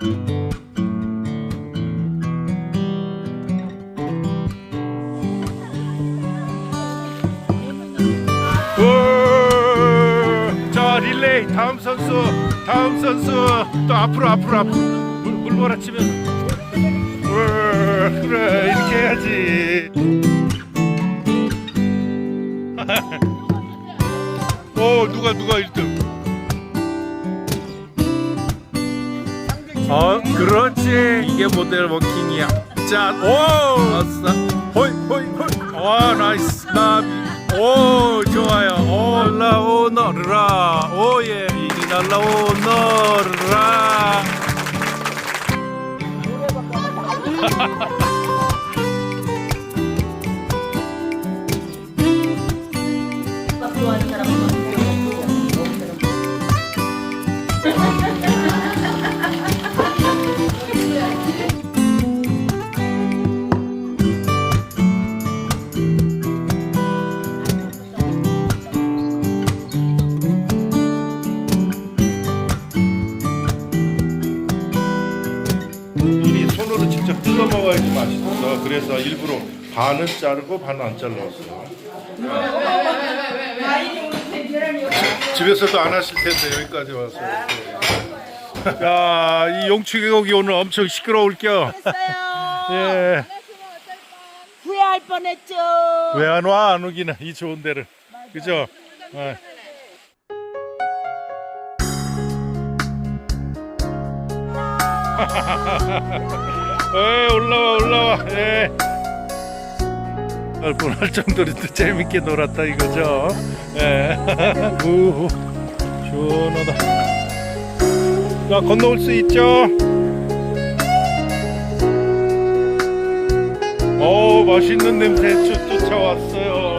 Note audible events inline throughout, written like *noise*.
오, 자 릴레이. 다음 선수 다음 선수. 또 앞으로 앞으로 앞으로. 물, 물 몰아치면. 오, 그래 이렇게 해야지. 오 *laughs* 누가 누가 1등 어 그렇지. 이게 모델 워킹이야. 자오! 아싸 호이 호이 호이. 와 나이스. 나비. 오 좋아요. 오 날라오너라. 오예. 이리 날라오너라. 좋아하는 사람 손으로 직접 뜯어 먹어야지 맛있어 그래서 일부러 반은 자르고 반은 안 잘라왔어 집에서도 안 하실 텐데 여기까지 와서 야 이 용추 계곡이 오늘 엄청 시끄러울 겨 예. 후회할 뻔했죠. 왜 안 와? 안 오기는 이 좋은 데를. 그죠? 어. *laughs* 에 올라와 올라와. 예. 뻔할 정도로 또 재밌게 놀았다 이거죠. 예. *laughs* 우후 시원하다. 자 건너올 수 있죠? 오 맛있는 냄새 쭉 쫓아왔어요.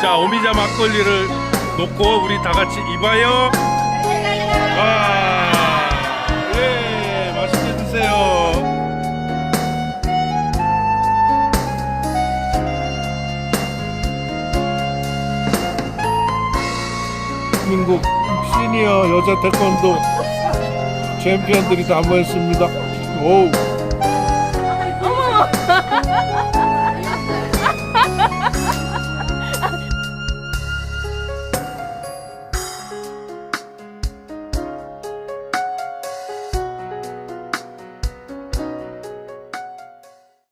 자 오미자 막걸리를 놓고 우리 다 같이 입어요. 와, 예, 맛있게 드세요. 민국 시니어 여자 태권도 챔피언들이 다 모였습니다. 오.